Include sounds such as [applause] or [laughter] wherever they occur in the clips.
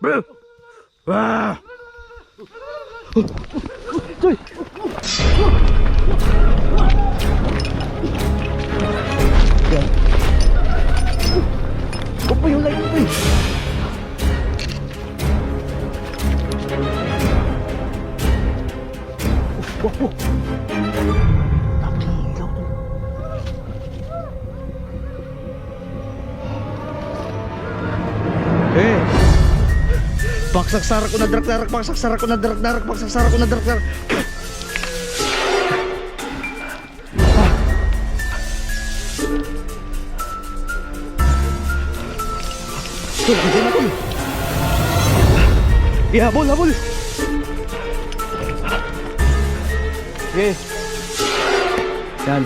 Bro! Ah! Toy! Yan. Huwag mo yung light mo Baksak ko na darak darak, baksak ko na darak darak, baksak ko na darak darak. Tol, hindi na tol. Yeah, habol. Okay. Yan.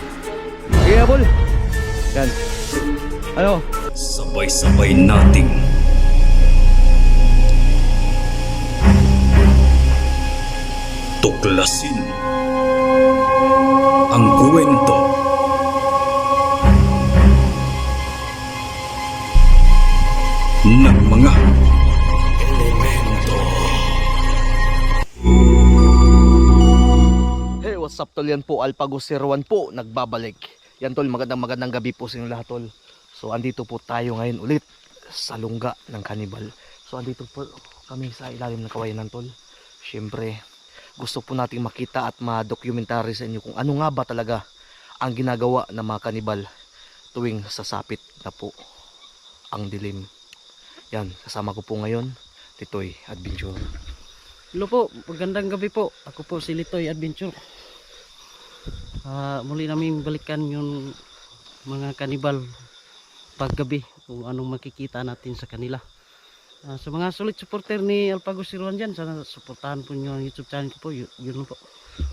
Okay, habol. Yan. Ano? Sabay-sabay nating tuklasin ang kwento ng mga elemento. Hey, what's up tol? Yan po, Alpagos 01 po, nagbabalik. Yan tol, magandang magandang gabi po sa inyong lahat tol. So, andito po tayo ngayon ulit sa lungga ng kanibal. So, andito po kami sa ilalim ng kawayan tol. Siyempre, gusto po nating makita at ma-documentary sa inyo kung ano nga ba talaga ang ginagawa ng mga kanibal tuwing sasapit na po ang dilim. Yan, kasama ko po ngayon, Titoy Adventure. Hello po, magandang gabi po. Ako po si Litoy Adventure. Ah, muli namin balikan yung mga kanibal paggabi kung anong makikita natin sa kanila. Ah, sa mga solid supporter ni Alpago Siruan dyan, sana suportahan po nyo ang YouTube channel ko po. Yun, po.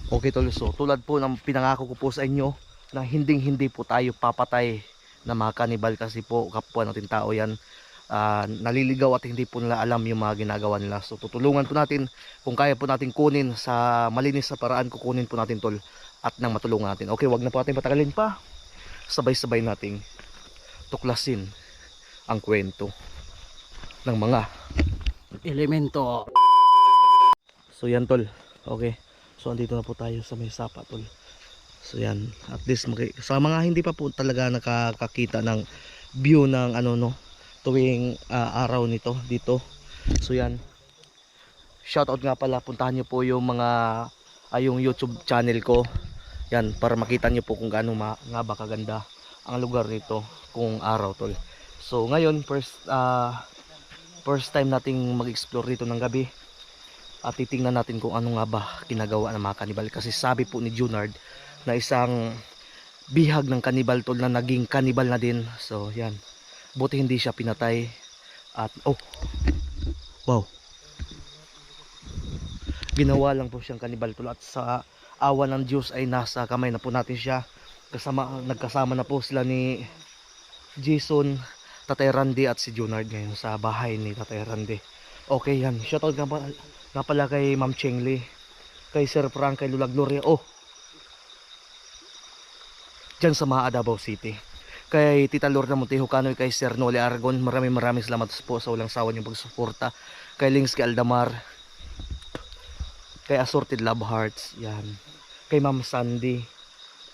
Okay tol, so tulad po ng pinangako ko po sa inyo na hinding hindi po tayo papatay na mga kanibal kasi po kapwa natin tao yan. Ah, naliligaw at hindi po nila alam yung mga ginagawa nila. So tutulungan po natin kung kaya po natin kunin sa malinis na paraan kukunin po natin tol at nang matulungan natin. Okay wag na po natin patagalin pa. Sabay-sabay nating tuklasin ang kwento ng mga Elemento. So yan tol. Okay. So andito na po tayo sa may sapa tol. So yan. At least sa mga hindi pa po talaga nakakakita ng view ng ano no tuwing ah, araw nito dito. So yan. Shoutout nga pala puntahan niyo po yung mga ay yung YouTube channel ko. Yan para makita niyo po kung gaano ma- nga ba kaganda ang lugar nito kung araw tol. So ngayon first ah first time nating mag-explore dito ng gabi. At titingnan natin kung ano nga ba ginagawa ng mga kanibal. Kasi sabi po ni Junard na isang bihag ng kanibal tol na naging kanibal na din. So yan. Buti hindi siya pinatay. At oh. Wow. Ginawa lang po siyang kanibal tol. At sa awa ng Diyos ay nasa kamay na po natin siya. Kasama nagkasama na po sila ni Jason Tatay Randy at si Junard ngayon sa bahay ni Tatay Randy. Okay yan. Shoutout nga pala, nga pala kay Ma'am Chengli kay Sir Frank kay Lula Gloria. Oh! Dyan sa mga Davao City. Kay Tita Lorna Montejo Canoy kay Sir Noli Aragon maraming maraming salamat po sa walang sawa niyong pagsuporta. Kay Links kay Aldamar. Kay Assorted Love Hearts yan. Kay Ma'am Sandy.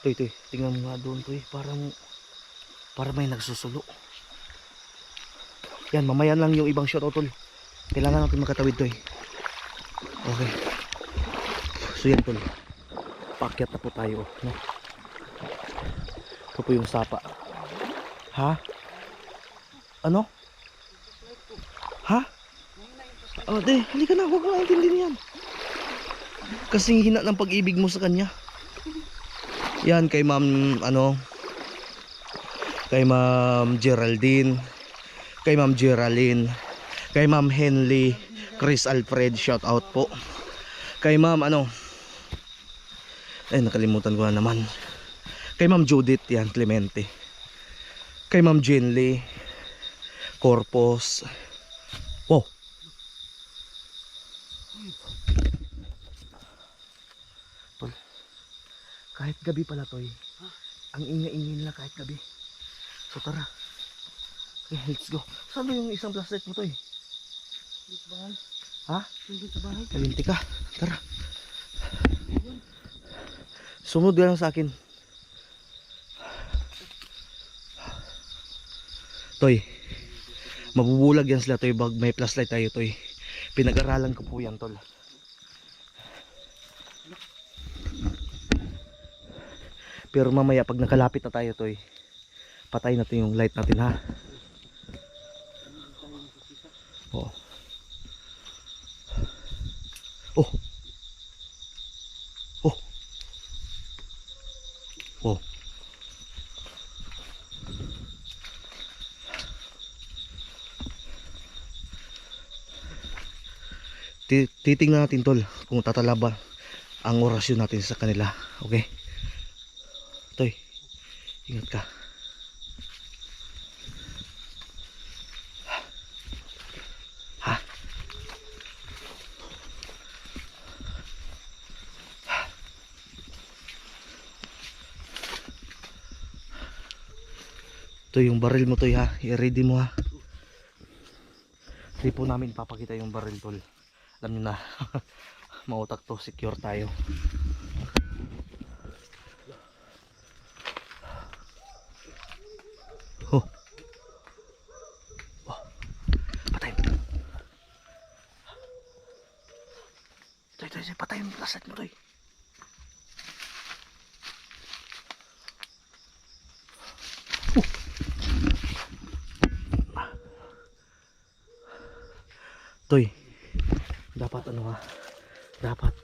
Tuy, tuy, tingnan mo nga doon, tuy. Parang, parang may nagsusulo. Yan, mamaya lang yung ibang shot, tol. Kailangan natin makatawid, tuy. Okay. So yan, tol. Paakyat na po tayo, no? Ito po yung sapa. Ha? Ano? Ha? Oh, de, halika na, huwag mo intindihin yan. Kasing hina ng pag-ibig mo sa kanya. Yan kay Ma'am ano kay Ma'am Geraldine, kay Ma'am Geraldine, kay Ma'am Henley, Chris Alfred shout out po. Kay Ma'am ano ay nakalimutan ko na naman. Kay Ma'am Judith yan Clemente. Kay Ma'am Jenly Corpus. Wow. Tol. Kahit gabi pala to eh. Ang ingay-ingay nila kahit gabi. So tara. Okay, let's go. Saan ba yung isang plastic mo to eh? Ha? Nandun sa bahay. Kalinti ka. Tara. Sumunod ka lang sa akin. Toy. Mabubulag yan sila, Toy. Bag may flashlight tayo, Toy. Pinag-aralan ko po yan, Tol. Pero mamaya, pag nakalapit na tayo, Toy, patay natin yung light natin, ha? Oh. Oh. Oh. Ti- Titingnan natin tol kung tatalaba ang orasyon natin sa kanila. Okay? Toy, ingat ka. Ito yung baril mo to ha. I-ready mo ha. Hindi po namin papakita yung baril tol. Alam nyo na. [laughs] Mautak to. Secure tayo. Oh. Oh. Patay mo. Toy, toy, toy. Patay mo. Lasat mo, toy. Toy, dapat ano ha, dapat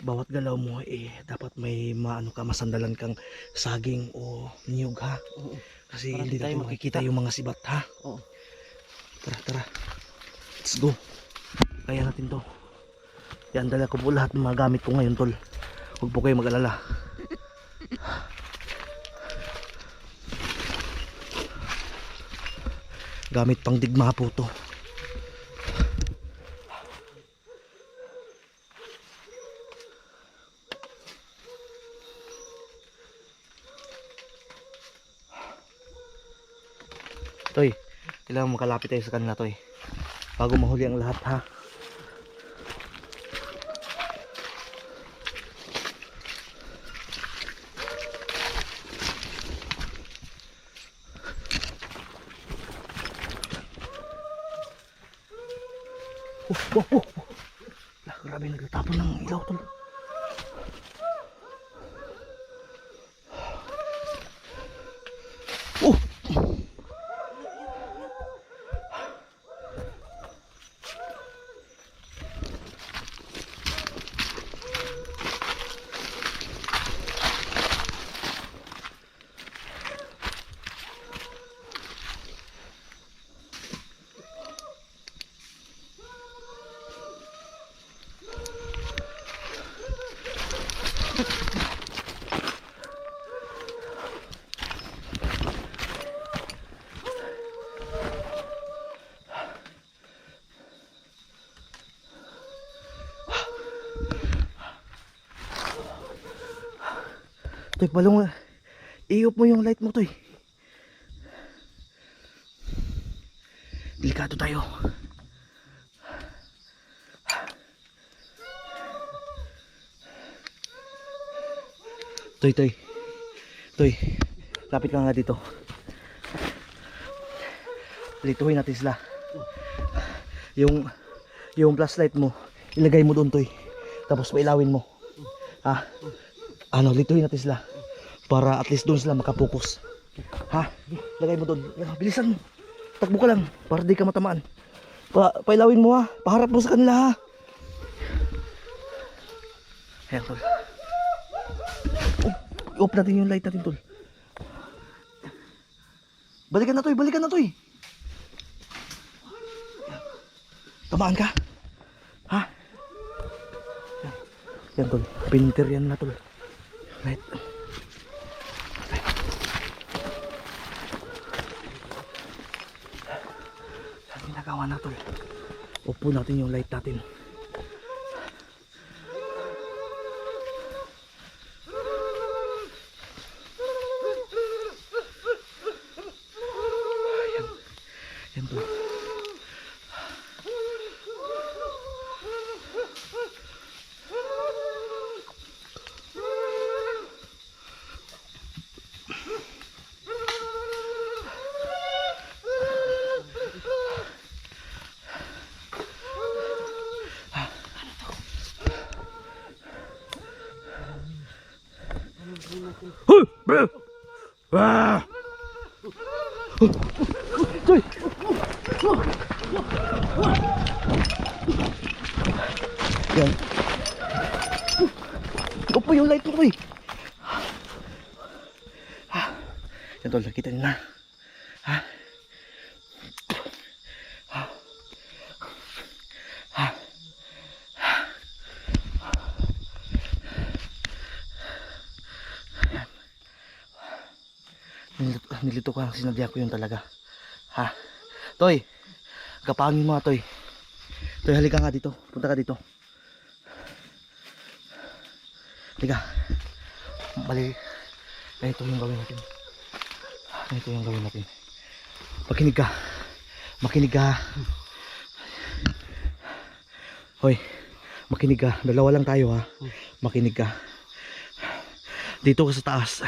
bawat galaw mo eh dapat may maano ka masandalan kang saging o niyog ha. Oo. Kasi Para hindi di tayo tayo makikita yung mga sibat ha. Oo. Tara, tara. Let's go. Kaya natin to. Yan, dala ko po lahat ng mga gamit ko ngayon tol. Huwag po kayo mag-alala. Gamit pang digma po to. Toy, kailangan makalapit tayo sa kanila, Toy. Bago mahuli ang lahat, ha? Oh, oh, oh, grabe nagtatapon ng ilaw, Tol. Toy, palong i-off mo yung light mo, Toy. Delikado tayo. Toy, Toy. Toy, lapit ka nga dito. Lituhin natin sila. Yung yung flashlight mo, ilagay mo doon, Toy. Tapos pailawin mo. Ha? Ano, lituhin natin sila. Para at least doon sila makapokus. Ha? Lagay mo doon. Yan, Bilisan mo. Takbo ka lang. Para di ka matamaan. Pa pailawin mo ha. Paharap mo sa kanila ha. Ayan, tol. Off natin yung light natin, tol. Balikan na, toy. Balikan na, toy. Tamaan ka. Ha? Yan tol. Pinter yan na, tol. Light. Saan ginagawa na, tol? Upo natin yung light natin. Yan tol. Toy! Yan. Opo yung light mo, Toy. Yan, tol. Nakita niyo Nilito, ko ang sinadya ko yun talaga. Ha? Toy, kapangin mo nga, Toy. Toy, halika nga dito. Punta ka dito. Halika. Bali. Ganito yung gawin natin. Ganito yung gawin natin. Makinig ka. Makinig ka. Hoy, makinig ka. Dalawa lang tayo ha. Makinig ka. Dito ka sa taas.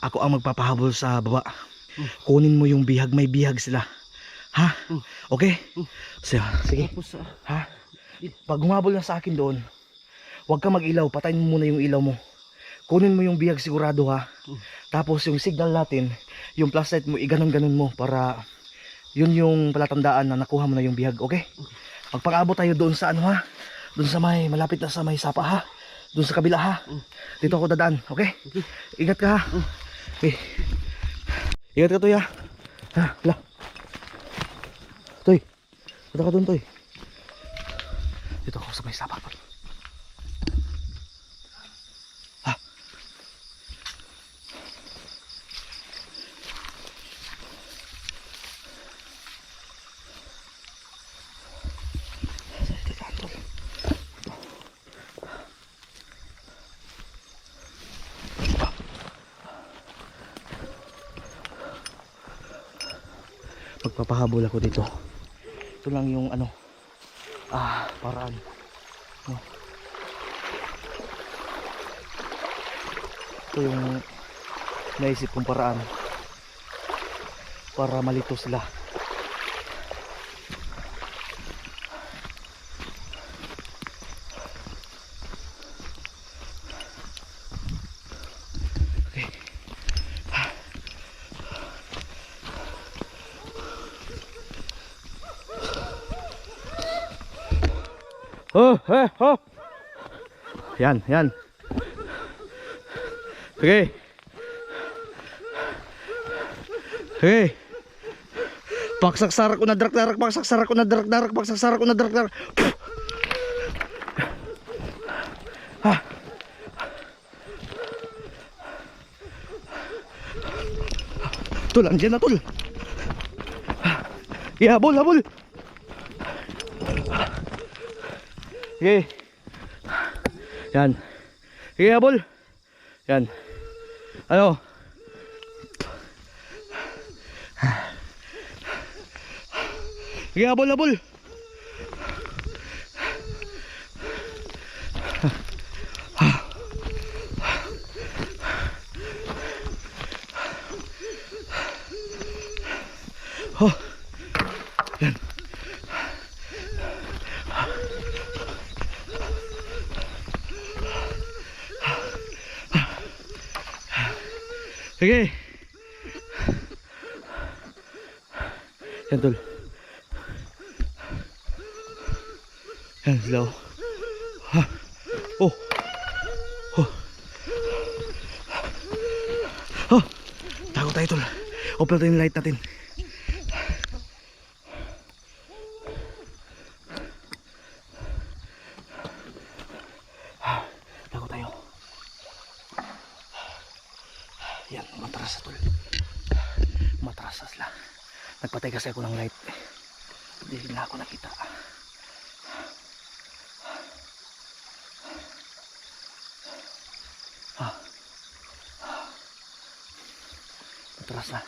Ako ang magpapahabol sa baba. Kunin mo yung bihag. May bihag sila. Ha? Okay? So, sige. Tapos, ah, Ha? Pag humabol na sa akin doon, huwag ka mag-ilaw. Patayin mo muna yung ilaw mo. Kunin mo yung bihag sigurado ha. Tapos yung signal natin, yung flashlight mo, iganon-ganon mo para yun yung palatandaan na nakuha mo na yung bihag. Okay? Pagpag-abot tayo doon sa ano ha? Doon sa may, malapit na sa may sapa ha? Doon sa kabila ha? Dito ako dadaan. Okay? Ingat ka ha? Okay. Ingat ka Toy ha? Ha? Hala. Toy. Punta ka doon Toy. Dito ako sa may sapa. Magpapahabol ako dito. Ito lang yung ano, ah, paraan. No. Ito yung naisip kong paraan para malito sila. Oh, eh, oh. Yan, yan. Okay. Okay. Paksaksarak ko na darak darak, paksaksarak ko na darak darak, paksaksarak ko na darak darak. Ha. Tul, andyan na tul. Yeah, habol, habol. Okay. Yan. Sige, habol. Yan. Ano? Sige, habol, habol. Sige. Yan tol. Yan sila oh. Ha. Oh. Oh. Oh. Tago tayo tol. Open tayo yung light natin. Tago tayo. Yan, matras tol. Matras na sila. Nagpatay kasi ako ng light. Hindi na ako nakita. Ha. Matras na.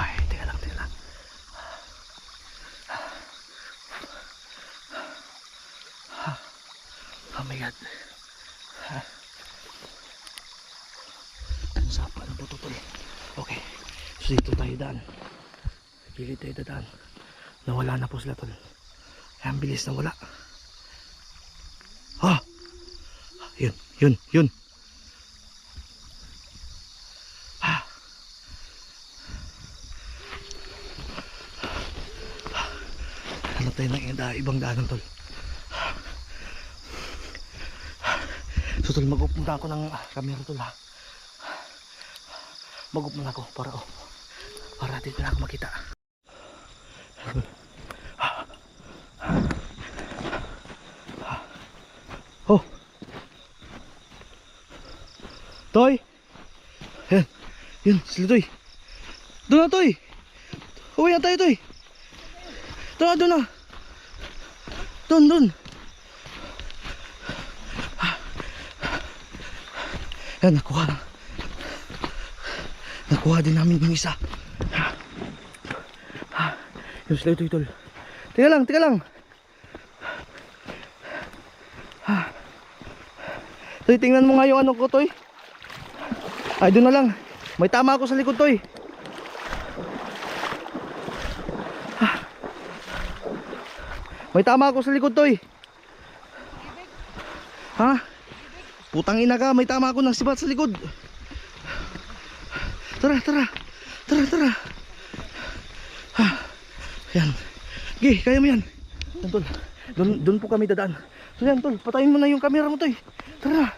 Ay, teka lang, teka lang. Oh my God. Ang sapa ng bututol. Okay. So dito tayo daan. gilid tayo dadaan. Nawala na po sila tol. Ang bilis na wala. Ah! Yun, yun, yun. Ah. Hanap tayo ng ibang daanan tol. So tol, ako ng ah, camera tol ha. Mag-up muna ako para oh, para dito na ako makita. Oh. Toy. Yan. Yun, sila Toy. Doon na Toy. Uwi na tayo Toy. Doon na, doon na. Doon, doon. Yan, nakuha na. Nakuha din namin yung isa. Yung sila ito, tol. Teka lang, teka lang. Toy, tingnan mo nga yung ano ko, Toy. Ay, doon na lang. May tama ako sa likod, Toy. May tama ako sa likod, Toy. Ha? Putang ina ka, may tama ako ng sibat sa likod. Tara, tara. Tara, tara. Ha. Yan. Gi, kaya mo yan. Tol. Doon, doon po kami dadaan. So yan, tol. Patayin mo na yung camera mo, Toy. Tara.